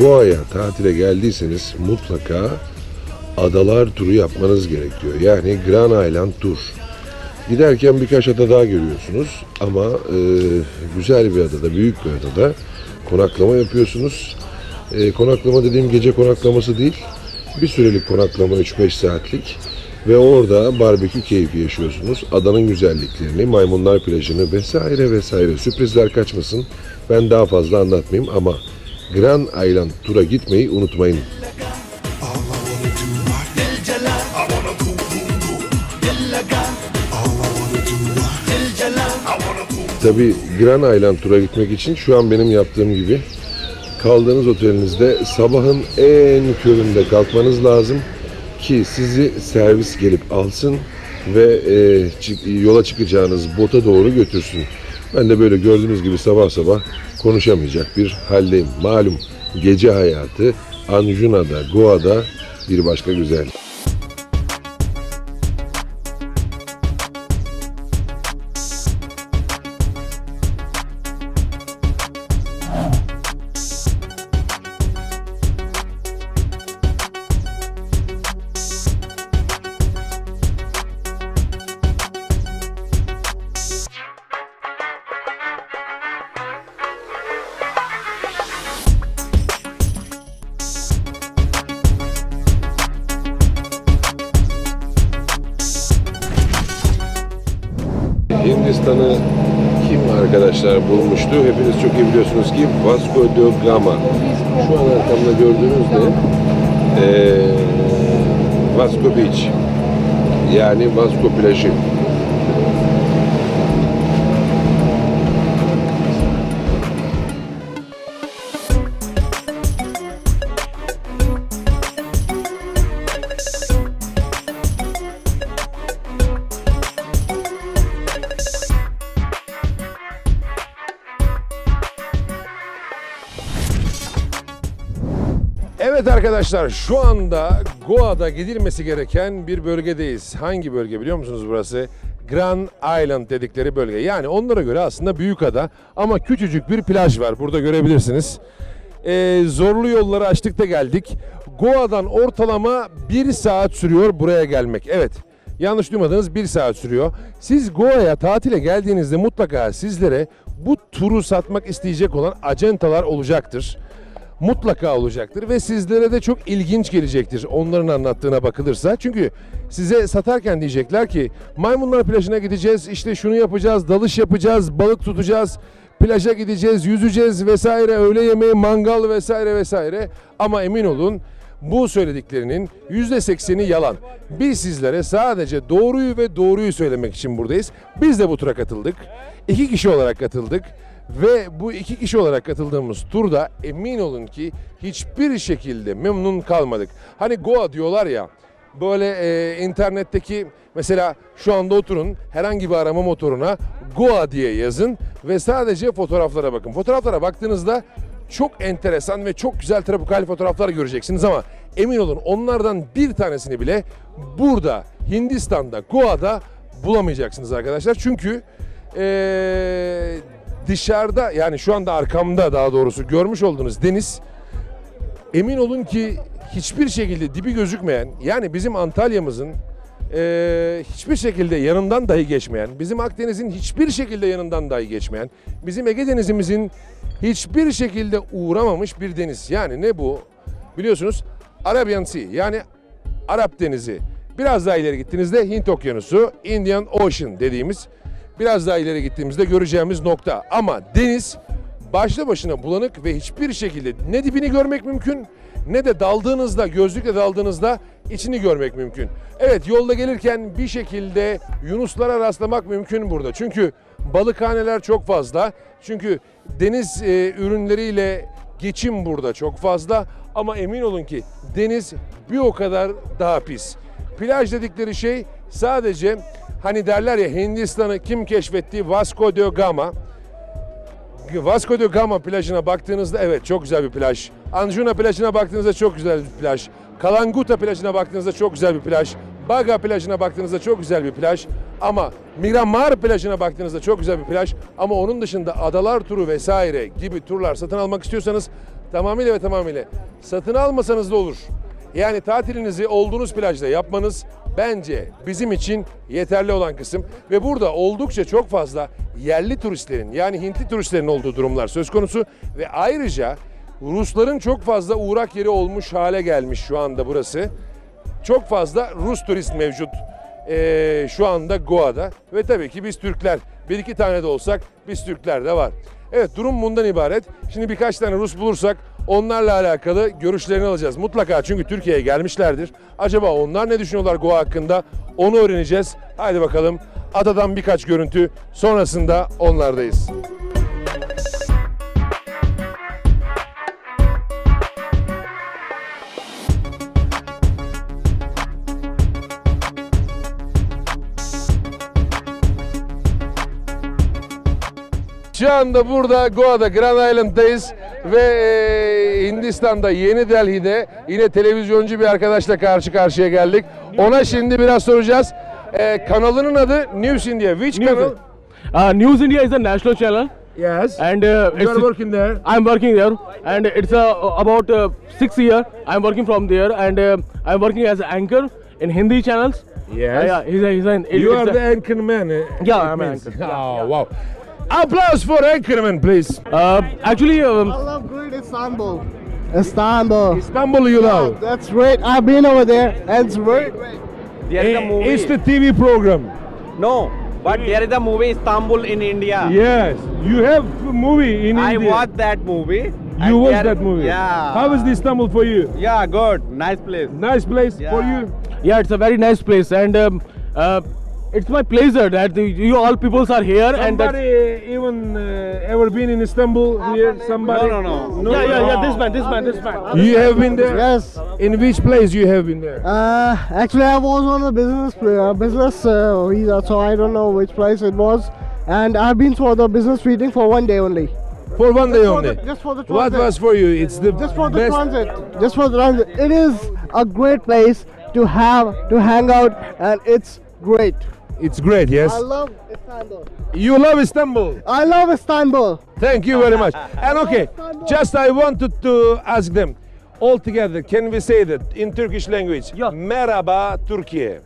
Goa'ya tatile geldiyseniz mutlaka adalar turu yapmanız gerekiyor. Yani Grand Island Tur. Giderken birkaç ada daha görüyorsunuz ama e, güzel bir adada, büyük bir adada konaklama yapıyorsunuz. E, konaklama dediğim gece konaklaması değil, bir sürelik konaklama 3-5 saatlik ve orada barbekü keyfi yaşıyorsunuz. Adanın güzelliklerini, maymunlar plajını vesaire vesaire sürprizler kaçmasın. Ben daha fazla anlatmayayım ama Gran Island tura gitmeyi unutmayın. Tabi Gran Island tura gitmek için şu an benim yaptığım gibi kaldığınız otelinizde sabahın en köründe kalkmanız lazım ki sizi servis gelip alsın ve e, yola çıkacağınız bota doğru götürsün. Ben de böyle gördüğünüz gibi sabah sabah konuşamayacak bir haldeyim. Malum gece hayatı Anjuna'da, Goa'da bir başka güzel. Hindistan'ı kim arkadaşlar bulmuştu? Hepiniz çok iyi biliyorsunuz ki Vasco da Gama. Şu an arkamda gördüğünüz de eee, Vasco Beach. Yani Vasco plajı. Arkadaşlar şu anda Goa'da gidilmesi gereken bir bölgedeyiz. Hangi bölge biliyor musunuz burası? Grand Island dedikleri bölge. Yani onlara göre aslında büyük ada ama küçücük bir plaj var. Burada görebilirsiniz. Ee, zorlu yolları açtık da geldik. Goa'dan ortalama bir saat sürüyor buraya gelmek. Evet yanlış duymadınız bir saat sürüyor. Siz Goa'ya tatile geldiğinizde mutlaka sizlere bu turu satmak isteyecek olan acentalar olacaktır mutlaka olacaktır ve sizlere de çok ilginç gelecektir onların anlattığına bakılırsa. Çünkü size satarken diyecekler ki maymunlar plajına gideceğiz, işte şunu yapacağız, dalış yapacağız, balık tutacağız, plaja gideceğiz, yüzeceğiz vesaire, öğle yemeği, mangal vesaire vesaire. Ama emin olun bu söylediklerinin %80'i yalan. Biz sizlere sadece doğruyu ve doğruyu söylemek için buradayız. Biz de bu tura katıldık. İki kişi olarak katıldık. Ve bu iki kişi olarak katıldığımız turda emin olun ki hiçbir şekilde memnun kalmadık. Hani Goa diyorlar ya böyle e, internetteki mesela şu anda oturun herhangi bir arama motoruna Goa diye yazın ve sadece fotoğraflara bakın. Fotoğraflara baktığınızda çok enteresan ve çok güzel tropikal fotoğraflar göreceksiniz ama emin olun onlardan bir tanesini bile burada Hindistan'da Goa'da bulamayacaksınız arkadaşlar. Çünkü eee, dışarıda yani şu anda arkamda daha doğrusu görmüş olduğunuz deniz emin olun ki hiçbir şekilde dibi gözükmeyen yani bizim Antalya'mızın eee, hiçbir şekilde yanından dahi geçmeyen, bizim Akdeniz'in hiçbir şekilde yanından dahi geçmeyen, bizim Ege Denizimizin hiçbir şekilde uğramamış bir deniz. Yani ne bu? Biliyorsunuz Arabian Sea yani Arap Denizi. Biraz daha ileri gittiğinizde Hint Okyanusu, Indian Ocean dediğimiz biraz daha ileri gittiğimizde göreceğimiz nokta. Ama deniz başlı başına bulanık ve hiçbir şekilde ne dibini görmek mümkün ne de daldığınızda, gözlükle daldığınızda içini görmek mümkün. Evet yolda gelirken bir şekilde yunuslara rastlamak mümkün burada. Çünkü balıkhaneler çok fazla. Çünkü deniz e, ürünleriyle geçim burada çok fazla. Ama emin olun ki deniz bir o kadar daha pis. Plaj dedikleri şey sadece hani derler ya Hindistan'ı kim keşfetti? Vasco da Gama. Vasco da Gama plajına baktığınızda evet çok güzel bir plaj. Anjuna plajına baktığınızda çok güzel bir plaj. Kalanguta plajına baktığınızda çok güzel bir plaj. Baga plajına baktığınızda çok güzel bir plaj ama Miramar plajına baktığınızda çok güzel bir plaj ama onun dışında adalar turu vesaire gibi turlar satın almak istiyorsanız tamamıyla ve tamamıyla satın almasanız da olur. Yani tatilinizi olduğunuz plajda yapmanız bence bizim için yeterli olan kısım ve burada oldukça çok fazla yerli turistlerin yani Hintli turistlerin olduğu durumlar söz konusu ve ayrıca Rusların çok fazla uğrak yeri olmuş hale gelmiş şu anda burası. Çok fazla Rus turist mevcut eee, şu anda Goa'da ve tabii ki biz Türkler bir iki tane de olsak biz Türkler de var. Evet durum bundan ibaret. Şimdi birkaç tane Rus bulursak onlarla alakalı görüşlerini alacağız. Mutlaka çünkü Türkiye'ye gelmişlerdir. Acaba onlar ne düşünüyorlar Goa hakkında onu öğreneceğiz. Haydi bakalım adadan birkaç görüntü sonrasında onlardayız. Şu anda burada Goa'da Grand Island'dayız ve e, Hindistan'da Yeni Delhi'de yine televizyoncu bir arkadaşla karşı karşıya geldik. Ona şimdi biraz soracağız. E, kanalının adı News India. Which News, channel? uh, News India is a national channel, Yes. and uh, you are working there. I'm working there, and it's uh, about uh, six year. I'm working from there, and uh, I'm working as an anchor in Hindi channels. Yes. Uh, yeah, he's a, he's an, You are a- the anchor man. uh, Yeah, I'm an means. anchor. Yeah, Oh, yeah. wow. Applause for anchorman, please. Uh, actually, um, I love great Istanbul. Istanbul. Istanbul you love. That's great. I've been over there and it's very great. There is a movie. It's the TV program. No, but there is a movie Istanbul in India. Yes, you have a movie in I India. watched that movie. You and watched there- that movie. Yeah. How is the Istanbul for you? Yeah, good. Nice place. Nice place for you. yeah, it's a very nice place, and um, uh, it's my pleasure that the, you all peoples are here, and that, Somebody even uh, ever been in Istanbul here? Somebody? No, no, no. yeah, yeah, yeah, this man, this man, this man. You have been there? Yes. In which place you have been there? Uh, actually, I was on a business uh, business uh, visa, so I don't know which place it was. And I've been for the business meeting for one day only. For one day for only. the- just for the transit. What transit. was for you? It's the Just for the best. transit. Just for the transit. It is a great place to have to hang out, and it's great. It's great, yes. I love Istanbul. You love Istanbul. I love Istanbul. Thank you very much. And okay, just I wanted to ask them all together. Can we say that in Turkish language? Yeah. Merhaba Türkiye.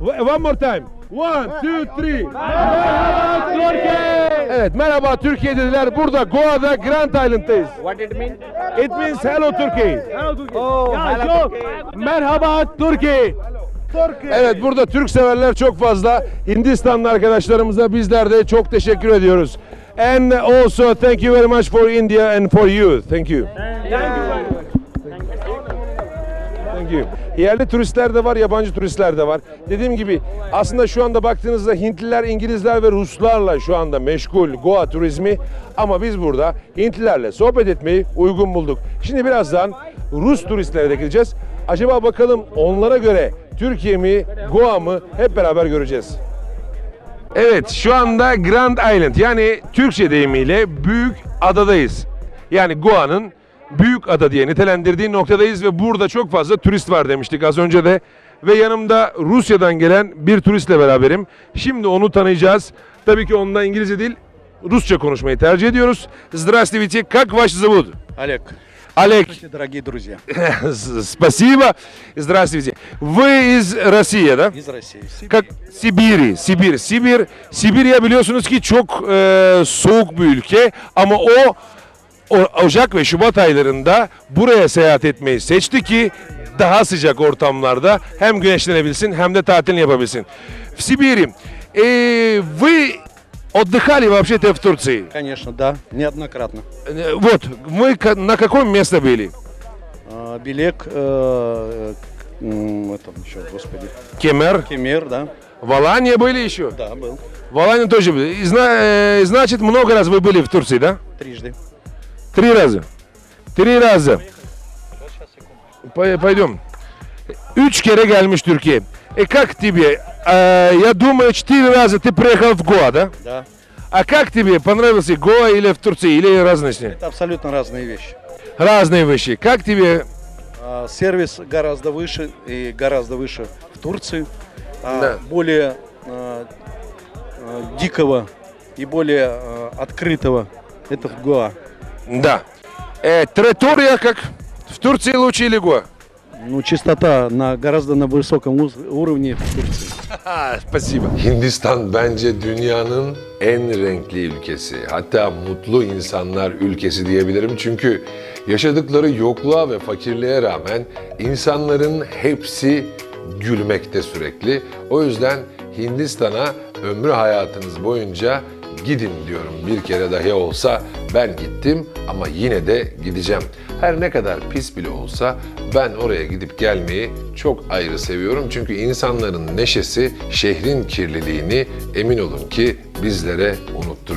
W- One more time. One, two, three. Evet, merhaba Türkiye dediler. Burada Goa'da Grand Island'dayız. What it mean? It means hello Turkey. Oh, Yeah, hello, Turkey. merhaba Turkey. Evet burada Türk severler çok fazla. Hindistanlı arkadaşlarımıza bizler de çok teşekkür ediyoruz. And also thank you very much for India and for you. Thank you. Thank you. Yerli turistler de var, yabancı turistler de var. Dediğim gibi aslında şu anda baktığınızda Hintliler, İngilizler ve Ruslarla şu anda meşgul Goa turizmi. Ama biz burada Hintlilerle sohbet etmeyi uygun bulduk. Şimdi birazdan Rus turistlere de gideceğiz. Acaba bakalım onlara göre Türkiye mi, Goa mı hep beraber göreceğiz. Evet şu anda Grand Island yani Türkçe deyimiyle büyük adadayız. Yani Goa'nın büyük ada diye nitelendirdiği noktadayız ve burada çok fazla turist var demiştik az önce de. Ve yanımda Rusya'dan gelen bir turistle beraberim. Şimdi onu tanıyacağız. Tabii ki onunla İngilizce değil Rusça konuşmayı tercih ediyoruz. Здравствуйте, как ваш зовут? Олег, Олег, дорогие друзья, спасибо. Здравствуйте. Вы из России, да? из России. Сибирь. Как Sibiri, Sibir, Sibir, Sibirya biliyorsunuz ki çok e, soğuk bir ülke ama o, o Ocak ve Şubat aylarında buraya seyahat etmeyi seçti ki daha sıcak ortamlarda hem güneşlenebilsin hem de tatilini yapabilsin. В Сибири. E, вы отдыхали вообще-то в Турции? Конечно, да, неоднократно. Э, Вот, ка- на каком месте были? А, Белек, э, м, это еще, господи, Кемер, Кемер, да, в Алании были еще? да, был В Алании тоже были. И э, значит, много раз вы были в Турции, да? трижды. Три раза. Три раза. Пой- Пойдем. Üç kere gelmiş Türkiye. E как тебе? Э, я думаю, четыре раза ты приехал в Гоа, да? Да, А как тебе понравился Гоа или в Турции, или разные с ней? это абсолютно разные вещи. Разные вещи. Как тебе? А, Сервис гораздо выше и гораздо выше в Турции. А, Да. Более а, дикого и более открытого это в Гоа. Да. Э, территория как в Турции лучше или Гоа? Ну, чистота на гораздо на высоком уз- уровне в Турции. Ha, spasiba. Hindistan bence dünyanın en renkli ülkesi. Hatta mutlu insanlar ülkesi diyebilirim. Çünkü yaşadıkları yokluğa ve fakirliğe rağmen insanların hepsi gülmekte sürekli. O yüzden Hindistan'a ömrü hayatınız boyunca gidin diyorum. Bir kere dahi olsa ben gittim ama yine de gideceğim. Her ne kadar pis bile olsa ben oraya gidip gelmeyi çok ayrı seviyorum. Çünkü insanların neşesi şehrin kirliliğini emin olun ki bizlere unutturuyor.